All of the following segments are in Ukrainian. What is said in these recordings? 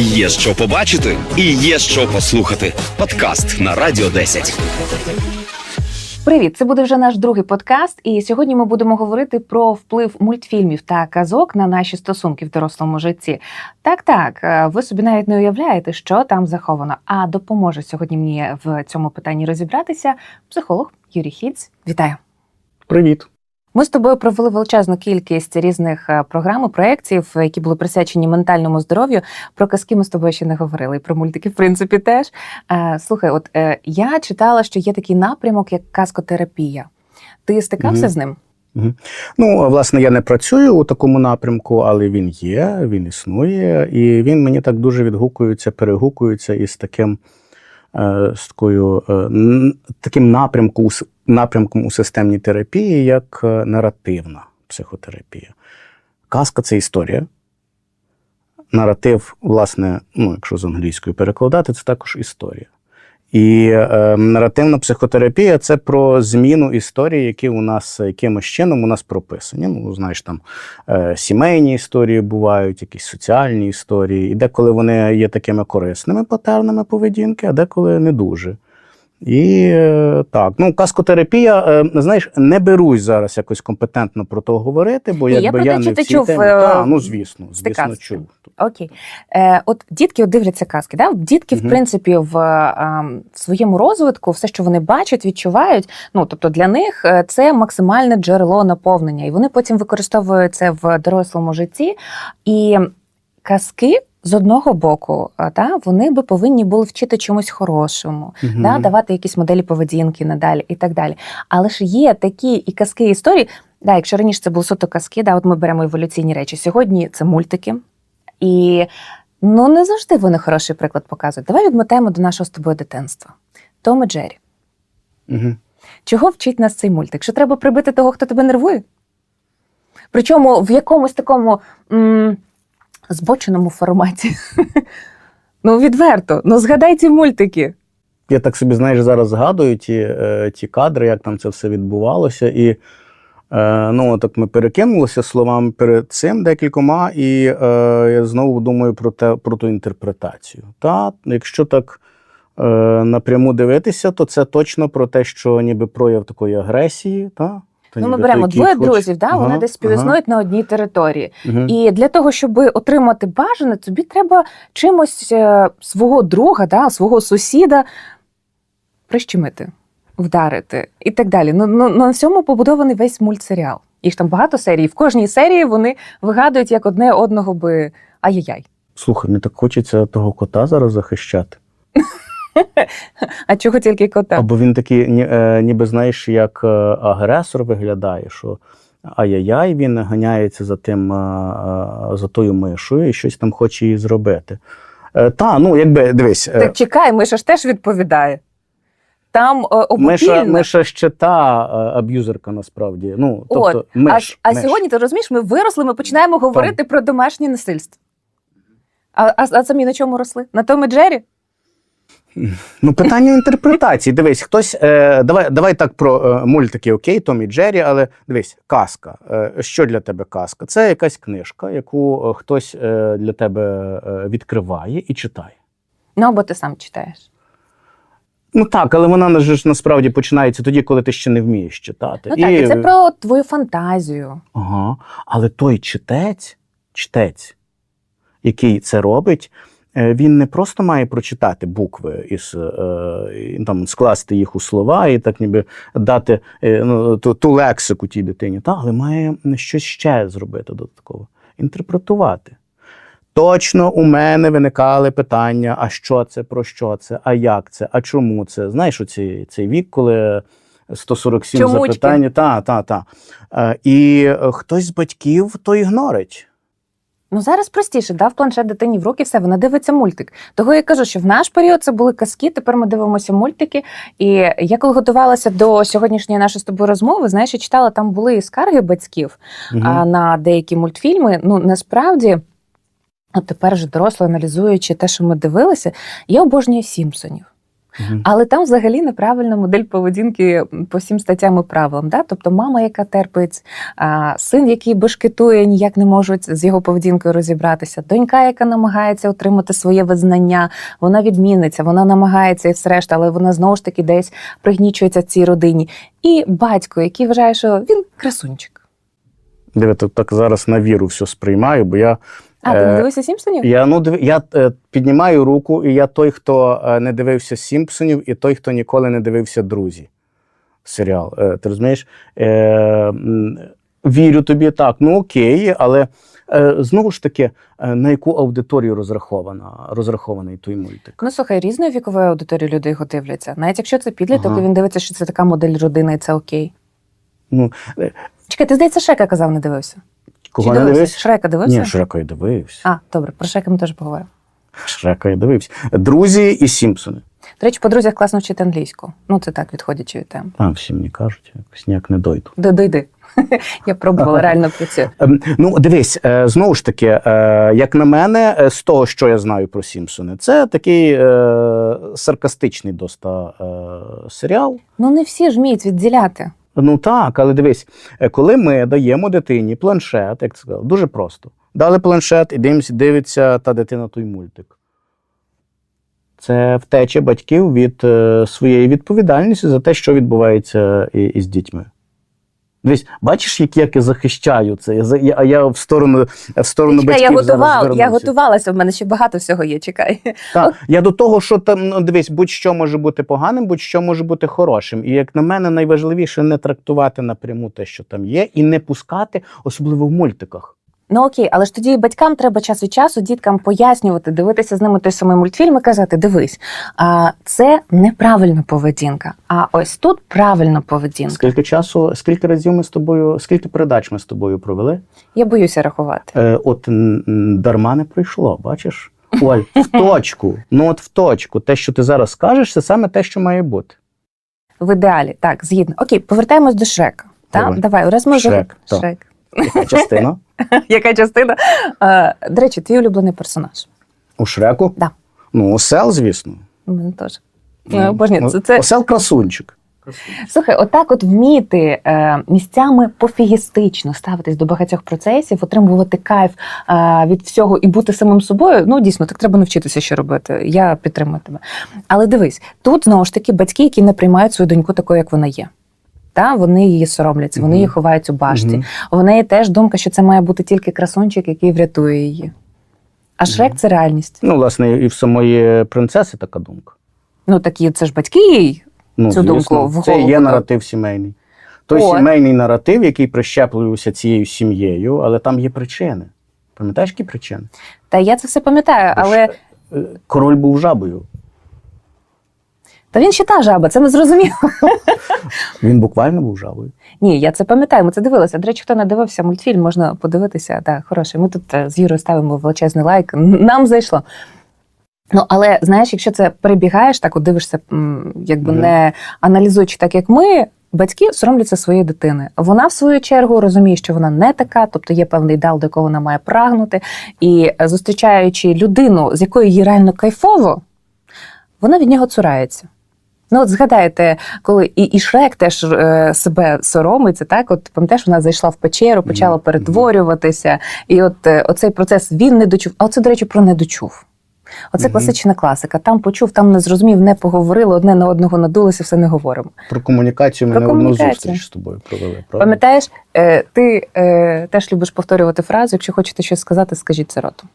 Є що побачити і є що послухати. Подкаст на Радіо 10. Привіт! Це буде вже наш другий подкаст, і сьогодні ми будемо говорити про вплив мультфільмів та казок на наші стосунки в дорослому житті. Так, так, е, ви собі навіть не уявляєте, що там заховано. А допоможе сьогодні мені в цьому питанні розібратися психолог Юрій Хіц. Вітаю! Привіт. Ми з тобою провели величезну кількість різних е, програм і проєктів, які були присвячені ментальному здоров'ю. Про казки ми з тобою ще не говорили, і про мультики, в принципі, теж. Е, Слухай, от е, я читала, що є такий напрямок, як казкотерапія. Ти стикався Мгм. з ним? Ну, власне, я не працюю у такому напрямку, але він є, він існує, і він мені так дуже відгукується, перегукується із таким, з такою, таким напрямком, напрямком у системній терапії, як е, наративна психотерапія. Казка це історія. Наратив, власне, ну, якщо з англійською перекладати, це також історія. І е, наративна психотерапія це про зміну історії, які у нас якимось чином у нас прописані. Ну, знаєш, там е, сімейні історії бувають, якісь соціальні історії, і деколи вони є такими корисними патернами поведінки, а деколи не дуже. І е, так, ну каскотерапія, е, знаєш, не берусь зараз якось компетентно про то говорити, бо Ні, я якби про я, не чи в ти цій чув, темі. е, Та, ну звісно, звісно, чув. Окей. Е, от дітки от дивляться казки. Да? Дітки, в принципі, в, в своєму розвитку все, що вони бачать, відчувають. Ну тобто для них це максимальне джерело наповнення, і вони потім використовують це в дорослому житті. І казки. З одного боку, а, та, вони би повинні були вчити чомусь хорошому, Мгм. да, давати якісь моделі поведінки надалі і так далі. Але ж є такі і казки, і історії. Да, якщо раніше це були суто казки, да, от ми беремо еволюційні речі. Сьогодні це мультики. І ну не завжди вони хороший приклад показують. Давай відмотаємо до нашого з тобою дитинства. Том і Джері. Мгм. Чого вчить нас цей мультик? Що треба прибити того, хто тебе нервує? Причому в якомусь такому м- збоченому форматі. Ну, відверто, ну згадай ці мультики. Я так собі, знаєш, зараз згадую ті, е, ті кадри, як там це все відбувалося. І е, ну, так ми перекинулися словами перед цим декількома, і е, я знову думаю про, те, про ту інтерпретацію. Та, якщо так напряму дивитися, то це точно про те, що ніби прояв такої агресії. Та? То Ну, ми беремо двоє хоче- друзів, да, Ага, вони десь ага, на одній території. мгм. І для того, щоб отримати бажане, тобі треба чимось е, свого друга, да, свого сусіда прищемити, вдарити і так далі. Ну, ну, на цьому побудований весь мультсеріал. Їх там багато серій. В кожній серії вони вигадують як одне одного би ай-яй-яй. Слухай, мені так хочеться того кота зараз захищати. А чого тільки кота? Або він такий, ні- е, ніби знаєш, як е, агресор виглядає, що ай-яй-яй, він ганяється за тим, е, за тою мишою і щось там хоче їй зробити. Та, ну якби дивись, Так чекай, Миша ж теж відповідає. Там е, миша, миша ще та аб'юзерка насправді. Ну, От, тобто, миш, а, а сьогодні ти розумієш, ми виросли, ми починаємо говорити про домашнє насильство. А, а, а самі на чому росли? На Том і Джері? Ну, питання інтерпретації. Дивись, хтось. Е, давай, давай так про е, мультики, окей, Том і Джері, але дивись, казка. Е, що для тебе казка? Це якась книжка, яку е, хтось е, для тебе е, відкриває і читає. Ну, або ти сам читаєш. Ну так, але вона ж насправді починається тоді, коли ти ще не вмієш читати. Ну так, і це про твою фантазію. Ага. Але той читець, читець, який це робить, він не просто має прочитати букви із е, там скласти їх у слова і так ніби дати е, ну, ту, ту лексику тій дитині, та, але має щось ще зробити додатково. Інтерпретувати. Точно у мене виникали питання: а що це, про що це, а як це, а чому це? Знаєш, оці, цей вік, коли 147 Чомучки. запитань. Та, та, та. Е, і е, хтось з батьків то ігнорить. Ну зараз простіше, дав планшет дитині в руки, все, вона дивиться мультик. Того я кажу, що в наш період це були казки, тепер ми дивимося мультики. І я коли готувалася до сьогоднішньої нашої з тобою розмови, знаєш, я читала, там були і скарги батьків Мгм. а, на деякі мультфільми. Ну насправді, от тепер вже доросло аналізуючи те, що ми дивилися, я обожнюю Сімпсонів. Але там взагалі неправильна модель поведінки по всім статтям і правилам. Да? Тобто мама, яка терпить, а, син, який бешкетує, ніяк не можуть з його поведінкою розібратися, донька, яка намагається отримати своє визнання, вона відміниться, вона намагається і все решта, але вона знову ж таки десь пригнічується цій родині. І батько, який вважає, що він красунчик. Диви, тут так зараз на віру все сприймаю, бо я. А, ти не дивився Сімпсонів? Я ну див... я е, піднімаю руку, і я той, хто е, не дивився Сімпсонів, і той, хто ніколи не дивився друзі. Серіал. Е, ти розумієш? Е, вірю тобі так, ну окей, але е, знову ж таки, е, на яку аудиторію розрахована, розрахований той мультик? Ну слухай, різної вікової аудиторії люди його дивляться. Навіть якщо це підліток, Ага. і він дивиться, що це така модель родини, і це окей. Ну, е, Чекай, ти здається, Шрека казав, не дивився. Кого Чи не дивився? дивився? Шрека дивився? Ні, Шрека я дивився. А, добре, про Шрека ми теж поговоримо. Шрека я дивився. Друзі і Сімпсони. До речі, по друзях класно вчити англійську. Ну, це так, відходячи від теми. А, всі мені кажуть, якось ніяк не дойду. Д- Дойди. Я пробувала, реально працює. Ем, Ну, дивись, е, знову ж таки, е, як на мене, е, з того, що я знаю про Сімпсони, це такий е, саркастичний доста е, серіал. Ну, не всі ж вміють відділяти. Ну так, але дивись, е, коли ми даємо дитині планшет, як це сказав, дуже просто. Дали планшет і дивимося, дивиться та дитина той мультик. Це втеча батьків від е, своєї відповідальності за те, що відбувається і- із дітьми. Дивись, бачиш, як, як я захищаю це, я, я- а я в сторону, в сторону Чекай, батьків я зараз готувала, я готувалася, в мене ще багато всього є. Чекай. Так, я до того, що там ну, дивись, будь-що може бути поганим, будь-що може бути хорошим. І як на мене, найважливіше не трактувати напряму те, що там є, і не пускати, особливо в мультиках. Ну окей, але ж тоді батькам треба час від часу діткам пояснювати, дивитися з ними той самий мультфільм і казати: дивись, а це неправильна поведінка. А ось тут правильна поведінка. Скільки часу, скільки разів ми з тобою, скільки передач ми з тобою провели? Я боюся рахувати. Е, от дарма не пройшло, бачиш? Оль, в точку. Ну от в точку. Те, що ти зараз скажеш, це саме те, що має бути. В ідеалі, так, згідно. Окей, повертаємось до Шрека. Так? Давай. Давай, раз ми Шрек, так. Шрек. Яка частина? Яка частина? Е, до речі, твій улюблений персонаж. У Шреку? Да. Ну, осел, звісно. У мене теж. Ну, Е, ну, Це, це... Осел красунчик. Слухай, отак от вміти е, місцями пофігістично ставитись до багатьох процесів, отримувати кайф е, від всього і бути самим собою. Ну дійсно, так треба навчитися ще робити. Я підтримую тебе. Але дивись, тут знову ж таки батьки, які не приймають свою доньку такою, як вона є. Та вони її соромляться, вони її ховають у башті. У неї теж думка, що це має бути тільки красунчик, який врятує її. А Шрек це реальність. Ну, власне, і в самої принцеси така думка. Ну такі це ж батьки їй. Ну, Цю думку в це є наратив сімейний. Той От. сімейний наратив, який прищеплювався цією сім'єю, але там є причини. Пам'ятаєш, які причини? Та я це все пам'ятаю, Бо але е, Король був жабою. Та він ще та жаба, це не зрозуміло. Він буквально був жабою. Ні, я це пам'ятаю. Ми це дивилися. До речі, хто не дивився мультфільм, можна подивитися. Так, хороший. Ми тут е, з Юрою ставимо величезний лайк. Нам зайшло. Ну, але знаєш, якщо це перебігаєш, так от дивишся, якби Мгм. не аналізуючи так, як ми. Батьки соромляться своєї дитини. Вона, в свою чергу, розуміє, що вона не така, тобто є певний ідеал, до якого вона має прагнути. І е, зустрічаючи людину, з якою їй реально кайфово, вона від нього цурається. Ну, от згадайте, коли і, і Шрек теж е, себе соромиться, так? От пам'ятаєш, вона зайшла в печеру, почала перетворюватися. І от е, оцей процес він не дочув. А оце, до речі, про не дочув. Оце Мгм. класична класика. Там почув, там не зрозумів, не поговорили, одне на одного надулося, все не говоримо. Про комунікацію ми не одну зустріч з тобою провели. Правда? Пам'ятаєш, е, ти е, теж любиш повторювати фразу, якщо хочете щось сказати, скажіть це ротом.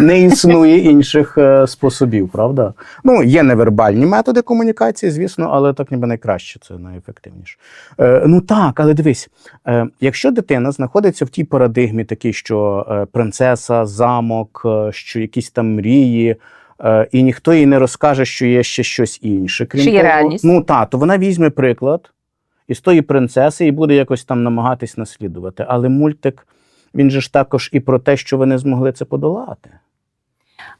Не існує інших е, способів, правда? Ну, є невербальні методи комунікації, звісно, але так ніби найкраще, це найефективніше. Е, ну так, але дивись, е, якщо дитина знаходиться в тій парадигмі, такій, що е, принцеса, замок, е, що якісь там мрії. е, І ніхто їй не розкаже, що є ще щось інше. Крім Що є того, реальність. Ну так, то вона візьме приклад із тої принцеси і буде якось там намагатись наслідувати. Але мультик, він же ж також і про те, що ви не змогли це подолати.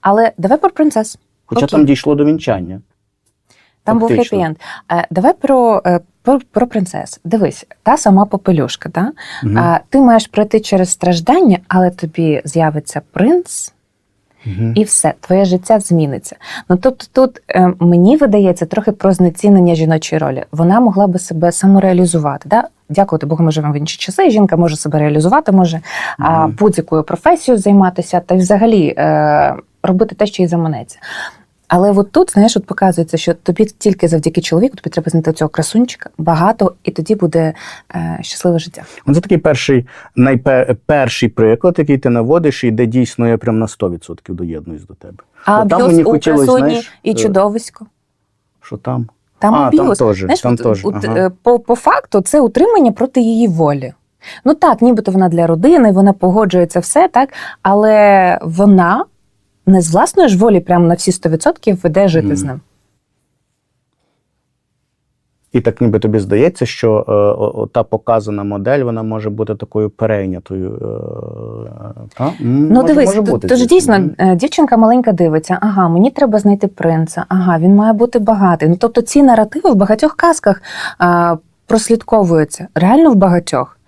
Але давай про принцес. Хоча Окей. там дійшло до вінчання. Там був Фактично. хеппі-енд. Е, Давай про, е, про, про принцес. Дивись, та сама попелюшка, Да? Угу. Ти маєш пройти через страждання, але тобі з'явиться принц, І все, твоє життя зміниться. Ну тобто, тут е, мені видається трохи про знецінення жіночої ролі. Вона могла би себе самореалізувати. Да? Дякувати Богу, ми живемо в інші часи. Жінка може себе реалізувати, може а, будь-якою професією займатися та й взагалі е, робити те, що їй заманеться. Але от тут, знаєш, от показується, що тобі тільки завдяки чоловіку тобі треба знайти цього красунчика багато, і тоді буде е, щасливе життя. Це такий перший, найперший приклад, який ти наводиш, і де дійсно я прям на 100% доєднуюсь до тебе. А От там б'юз мені у хотілося, красуні знаєш, і е, чудовисько. Що там? Там А, аб'юз. там теж, Знаєш, там от- теж, от, ага. е, по, по факту це утримання проти її волі. Ну так, нібито вона для родини, вона погоджується все, так, але вона не з власної ж волі, прямо на всі 100% веде жити з ним. І так ніби тобі здається, що е, о- та показана модель вона може бути такою перейнятою. Е, та? Ну, може, дивись, може бути, тож дійсно е, дівчинка маленька дивиться, ага, мені треба знайти принца, ага, він має бути багатий. Ну, тобто ці наративи в багатьох казках а, прослідковуються. Реально в багатьох.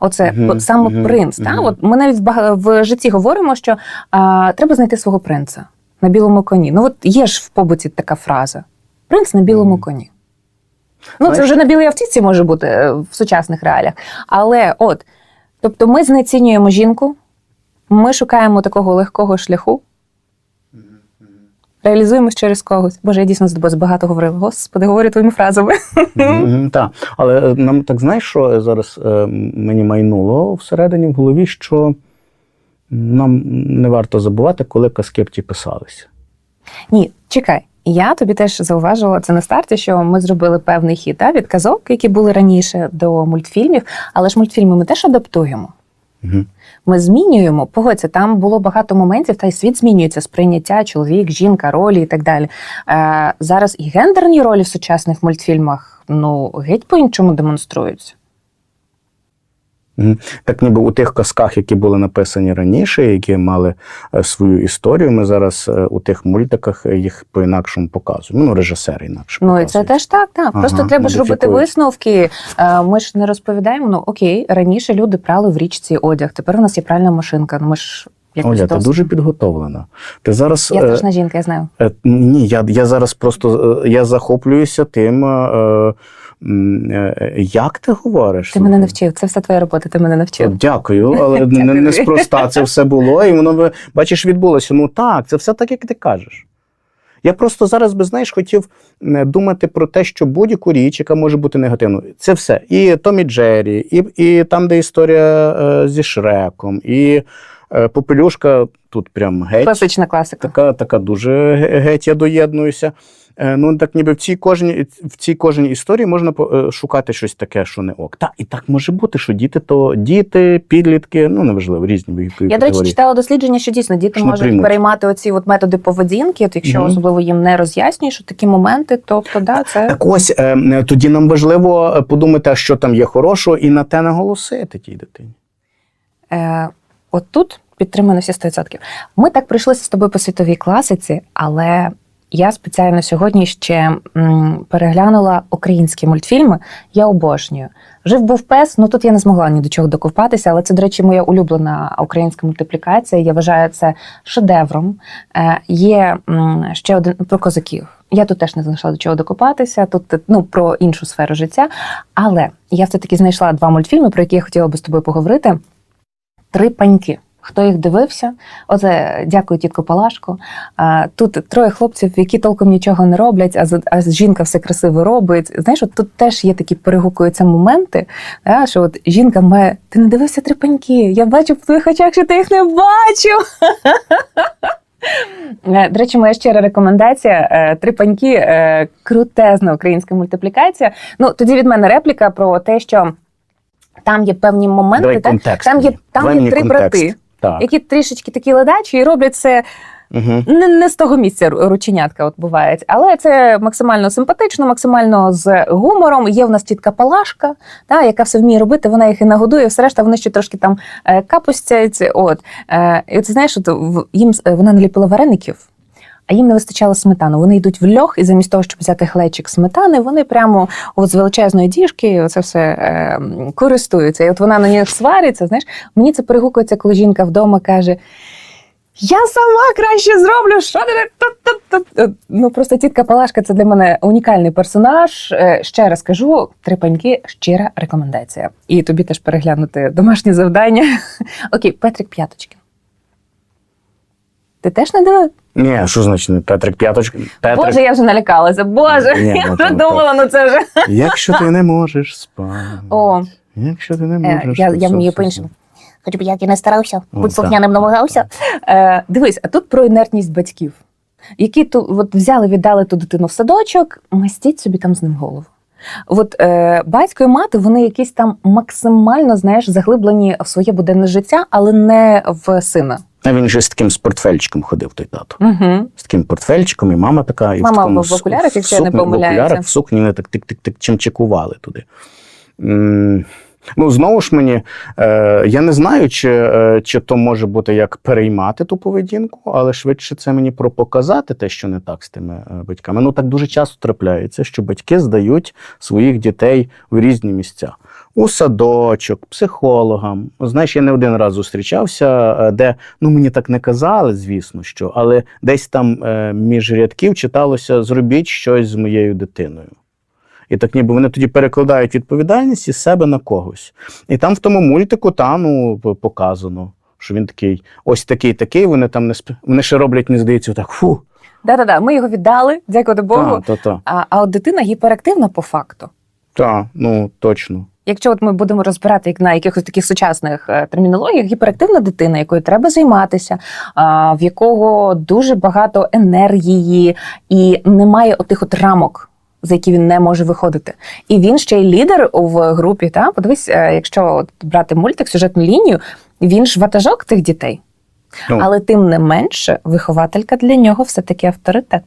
Оце mm-hmm. саме мгм, принц. Та? мгм. От ми навіть в, в житті говоримо, що а, треба знайти свого принца на білому коні. Ну, от є ж в побуті така фраза: принц на білому коні. Ну, це вже на білій автівці може бути е, в сучасних реаліях. Але от, тобто ми знецінюємо жінку, ми шукаємо такого легкого шляху, реалізуємось через когось. Боже, я дійсно з тобою багато говорила. Господи, говорю твоїми фразами. Так, але е, нам так знаєш, що зараз е, мені майнуло всередині в голові, що нам не варто забувати, коли казки ті писалися. Ні, чекай. Я тобі теж зауважила це на старті, що ми зробили певний хід та, від казок, які були раніше до мультфільмів, але ж мультфільми ми теж адаптуємо. Мгм. Ми змінюємо. Погодься, там було багато моментів, та й світ змінюється сприйняття, чоловік, жінка, ролі і так далі. Е, зараз і гендерні ролі в сучасних мультфільмах ну геть по-іншому демонструються. Так ніби у тих казках, які були написані раніше, які мали е, свою історію, ми зараз е, у тих мультиках їх по-інакшому показуємо. Ну, режисери інакше Ну і це теж так. так. Ага, Просто треба ж робити висновки. Е, Ми ж не розповідаємо. Ну окей, раніше люди прали в річці одяг. Тепер у нас є пральна машинка. Ну ми ж якось Оля, ти дуже підготовлена. Ти зараз Я страшна жінка, я знаю. Ні, я, я зараз просто я захоплююся тим, е, як ти говориш. Ти мене навчив. Це все твоя робота. Ти мене навчив. Дякую, але неспроста це все було, і воно бачиш, відбулося. Ну так, це все так, як ти кажеш. Я просто зараз би, знаєш, хотів е, думати про те, що будь-яку річ, яка може бути негативною, це все. І Томі Джері, і, і там, де історія е, зі Шреком, і е, Попелюшка тут прям геть. Класична класика. Така, така дуже геть я доєднуюся. Е, Ну, так ніби в цій кожній, в цій кожній історії можна е, шукати щось таке, що не ок. Та, і так може бути, що діти то діти, підлітки, ну неважливо, різні вікові Я, до речі, читала дослідження, що дійсно діти Що можуть приймуть. переймати оці от методи поведінки, от якщо Мгм. особливо їм не роз'яснюєш що такі моменти, тобто да, це Так ось е, тоді нам важливо е, подумати, а що там є хорошого, і на те наголосити тій дитині. е, от тут підтримано всі 100%. Ми так прийшлися з тобою по світовій класиці, але я спеціально сьогодні ще переглянула українські мультфільми. Я обожнюю. Жив був пес. Ну тут я не змогла ні до чого докопатися, але це, до речі, моя улюблена українська мультиплікація. Я вважаю це шедевром. Е, є ще один про козаків. Я тут теж не знайшла до чого докопатися. Тут ну про іншу сферу життя. Але я все таки знайшла два мультфільми, про які я хотіла би з тобою поговорити. Три паньки. Хто їх дивився? Оце дякую, тітко Палашко. А, тут троє хлопців, які толком нічого не роблять, а, а жінка все красиво робить. Знаєш, от тут теж є такі перегукуються моменти, да, що от жінка має. Ти не дивився три паньки? Я бачу в твоїх очах, що ти їх не бачив. Е, До речі, моя щира рекомендація: е, три паньки, е, крутезна українська мультиплікація. Ну, тоді від мене репліка про те, що там є певні моменти, Давай так? там є, там Давай є три контекст. брати, Так. які трішечки такі ледачі і роблять це Угу. не, не з того місця рученятка от бувають, але це максимально симпатично, максимально з гумором. Є в нас тітка Палашка, та, яка все вміє робити, вона їх і нагодує, все решта вони ще трошки там е, капустять. От. Е, і от знаєш, от в- їм с- вона наліпила вареників. А їм не вистачало сметану. Вони йдуть в льох, і замість того, щоб взяти глечик сметани, вони прямо от з величезної діжки це все е, користуються. І от вона на них свариться. Знаєш, мені це перегукується, коли жінка вдома каже: Я сама краще зроблю. Що ти тут, тут, тут, тут?» Ну просто тітка Палашка це для мене унікальний персонаж. Е, Ще раз кажу, три паньки, щира рекомендація. І тобі теж переглянути домашнє завдання. Окей, Петрик П'яточкін. Ти теж не дивив? Ні, що значить Петрик П'яточка? Петрик, Боже, я вже налякалася. Боже, Ні, я ну, вже думала, ну це вже. якщо ти не можеш спати. О. Якщо ти не Е, можеш. я, я вмію по-іншому. Хоч би як і не старався, будь слухняним намагався. Е, дивись, а тут про інертність батьків, які ту, от взяли, віддали ту дитину в садочок, мастіть собі там з ним голову. От е, батько і мати, вони якісь там максимально, знаєш, заглиблені в своє буденне життя, але не в сина. А він же з таким з портфельчиком ходив, той тато. Угу. З таким портфельчиком, і мама така, і Мама в, такому в окулярах, якщо я не помиляюся. окулярах, в сукні вони так тик-тик-тик чимчикували туди. М, Ну, знову ж мені, е, я не знаю, чи, е, чи то може бути як переймати ту поведінку, але швидше це мені про показати те, що не так з тими е, батьками. Ну так дуже часто трапляється, що батьки здають своїх дітей в різні місця. У садочок, психологам. Знаєш, я не один раз зустрічався, е, де ну мені так не казали, звісно, що, але десь там е, між рядків читалося: зробіть щось з моєю дитиною. І так ніби вони тоді перекладають відповідальність із себе на когось. І там в тому мультику та, ну, показано, що він такий, ось такий, такий, вони там не сп... вони ще роблять, мені здається, так фу. Да-да-да, ми його віддали, дякувати Богу. Та, та, та. А, а от дитина гіперактивна по факту. Та, ну точно. Якщо от ми будемо розбирати як на якихось таких сучасних е, термінологіях, гіперактивна дитина, якою треба займатися, в якого дуже багато енергії і немає отих от рамок. За які він не може виходити, і він ще й лідер в групі. Та подивись, е, якщо от брати мультик, сюжетну лінію, він ж ватажок тих дітей, Ну, але тим не менше, вихователька для нього все таки авторитет.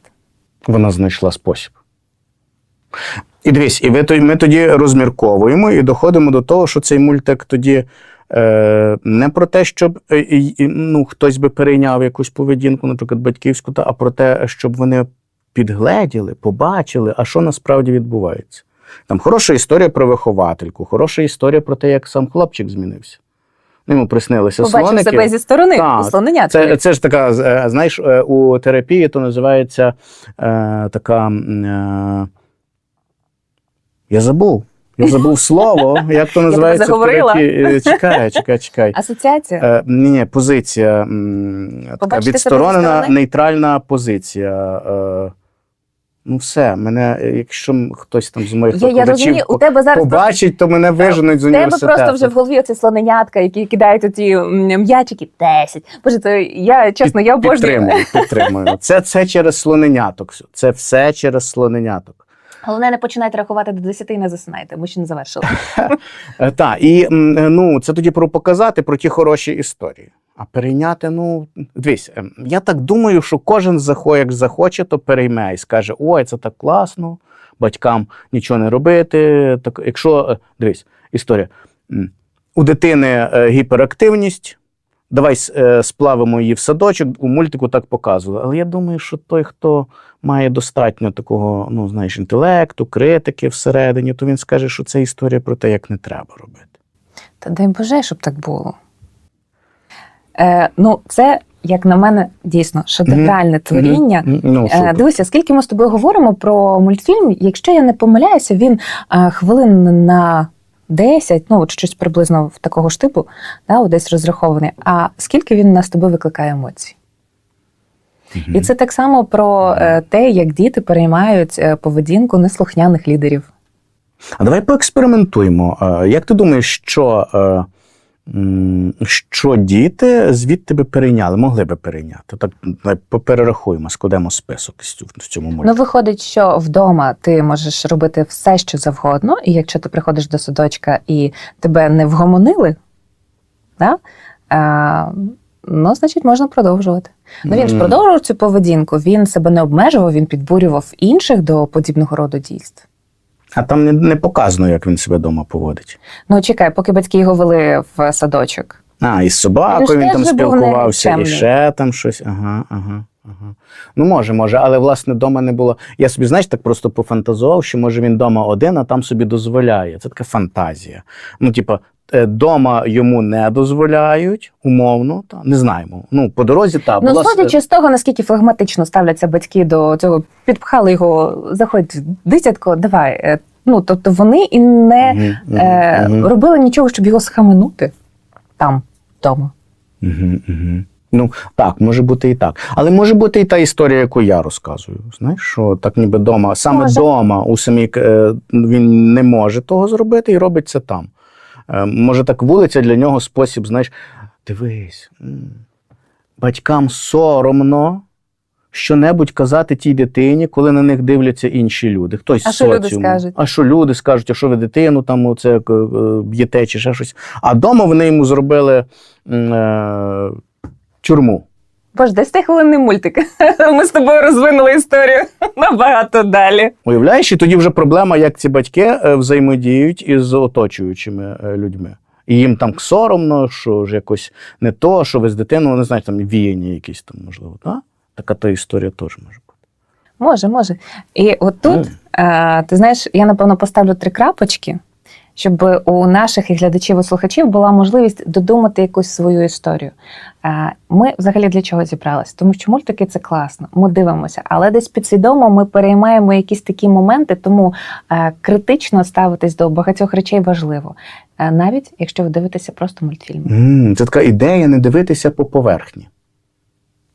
Вона знайшла спосіб. І дивись, і ви, ми тоді розмірковуємо і доходимо до того, що цей мультик тоді е, не про те, щоб е, ну, хтось би перейняв якусь поведінку, наприклад, батьківську, та, а про те, щоб вони підгледіли, побачили, а що насправді відбувається. Там хороша історія про виховательку, хороша історія про те, як сам хлопчик змінився. Ну, Йому приснилися Побачив слоники. себе зі сторони, у. Це, це ж така, е, знаєш, е, у терапії то називається е, така. Е, я забув. Я забув слово. Як то називається заговорила. Е, Чекай, чекай, чекай. Асоціація. Е, ні, ні, позиція. м, Така Побачити себе зі відсторонена, сторони? нейтральна позиція. Е, ну, все, мене, е, якщо хтось там з моїх Я, я викладачів розумію, у тебе зараз просто побачить, то мене виженуть з тебе університету. просто вже в голові оці слоненятка, які кидають оці м, м'ячики 10. Боже, це я чесно, я обожнюю. Підтримую, підтримую. Це, це через слоненяток. Це все через слоненяток. Головне, не починайте рахувати до 10 і не засинайте, ми ще не завершили. Е, Так, і е, ну, це тоді про показати про ті хороші історії. А перейняти, ну, дивись, ем, я так думаю, що кожен як захоче, то перейме і скаже: ой, це так класно, батькам нічого не робити. Так, якщо, е, дивись, історія. У дитини гіперактивність, давай е, сплавимо її в садочок, у мультику так показували. Але я думаю, що той, хто має достатньо такого, ну, знаєш, інтелекту, критики всередині, то він скаже, що це історія про те, як не треба робити. Та дай Боже, щоб так було. Е, ну, це, як на мене, дійсно шедевральне творіння. Мгм. Ну, Е, супер. Дивися, скільки ми з тобою говоримо про мультфільм, якщо я не помиляюся, він е, хвилин на 10, ну от щось приблизно в такого ж типу, да, десь розрахований. А скільки він нас тебе викликає емоцій? І це так само про е, те, як діти переймають е, поведінку неслухняних лідерів. А давай поекспериментуємо. Е, Як ти думаєш, що, що діти звідти би перейняли, могли би перейняти? Так давай поперерахуємо, складемо список в цьому Ну, виходить, що вдома ти можеш робити все, що завгодно, і якщо ти приходиш до садочка і тебе не вгомонили, да, а, ну, значить, можна продовжувати. Ну, він ж продовжував цю поведінку, він себе не обмежував, він підбурював інших до подібного роду дійств. А там не, не показано, як він себе вдома поводить. Ну, чекай, поки батьки його вели в садочок. А, і з собакою Він там спілкувався, і ще там щось. Ага, ага, ага. Ну, може, може, але власне вдома не було. Я собі, знаєш, так просто пофантазував, що може він вдома один, а там собі дозволяє. Це така фантазія. Ну, типа, дома йому не дозволяють, умовно, та не знаємо. Ну, по дорозі та Ну, була судячи з того, наскільки флегматично ставляться батьки до цього, підпхали його, заходь, дитятко, давай. Е, Ну, тобто вони і не мгм, е, мгм. робили нічого, щоб його схаменути там, вдома. Угу, угу. Ну так, може бути і так. Але може бути і та історія, яку я розказую. Знаєш, що так ніби дома, саме Може. дома у самій е, він не може того зробити і робить це там. Е, може, так вулиця для нього спосіб, знаєш, дивись, батькам соромно. Що-небудь казати тій дитині, коли на них дивляться інші люди. Хтось А що що люди скажуть? А що люди скажуть, а що ви дитину там оце е, е, б'єте чи ще щось. А вдома вони йому зробили е, тюрму. Боже, 10 хвилинний мультик. Ми з тобою розвинули історію набагато далі. Уявляєш, і тоді вже проблема, як ці батьки е, взаємодіють із оточуючими е, людьми. І їм там соромно, що ж якось не то, що ви з дитиною, не знаю, там віяння якісь там, можливо. Та? Така та історія теж може бути. Може, може. І от тут, е, ти знаєш, я напевно поставлю три крапочки, щоб у наших і глядачів і слухачів була можливість додумати якусь свою історію. Ми взагалі для чого зібралися? Тому що мультики це класно, ми дивимося, але десь підсвідомо ми переймаємо якісь такі моменти, тому е, критично ставитись до багатьох речей важливо, Е, навіть якщо ви дивитеся просто мультфільми. це така ідея не дивитися по поверхні.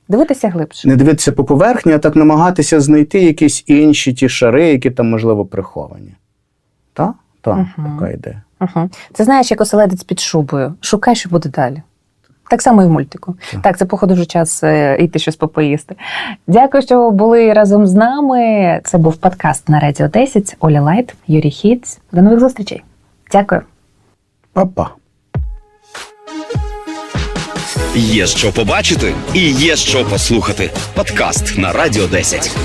Дивитися глибше. Не дивитися по поверхні, а так намагатися знайти якісь інші ті шари, які там, можливо, приховані. Так? Так, Мгм. така ідея. Угу. Це знаєш, як оселедець під шубою. Шукай, що буде далі. Так само і в мультику. Так. Так, це, походу, вже час е, йти щось попоїсти. Дякую, що були разом з нами. Це був подкаст на Радіо 10. Оля Лайт, Юрій Хіц. До нових зустрічей. Дякую. Па-па. Є що побачити і є що послухати. Подкаст на Радіо 10.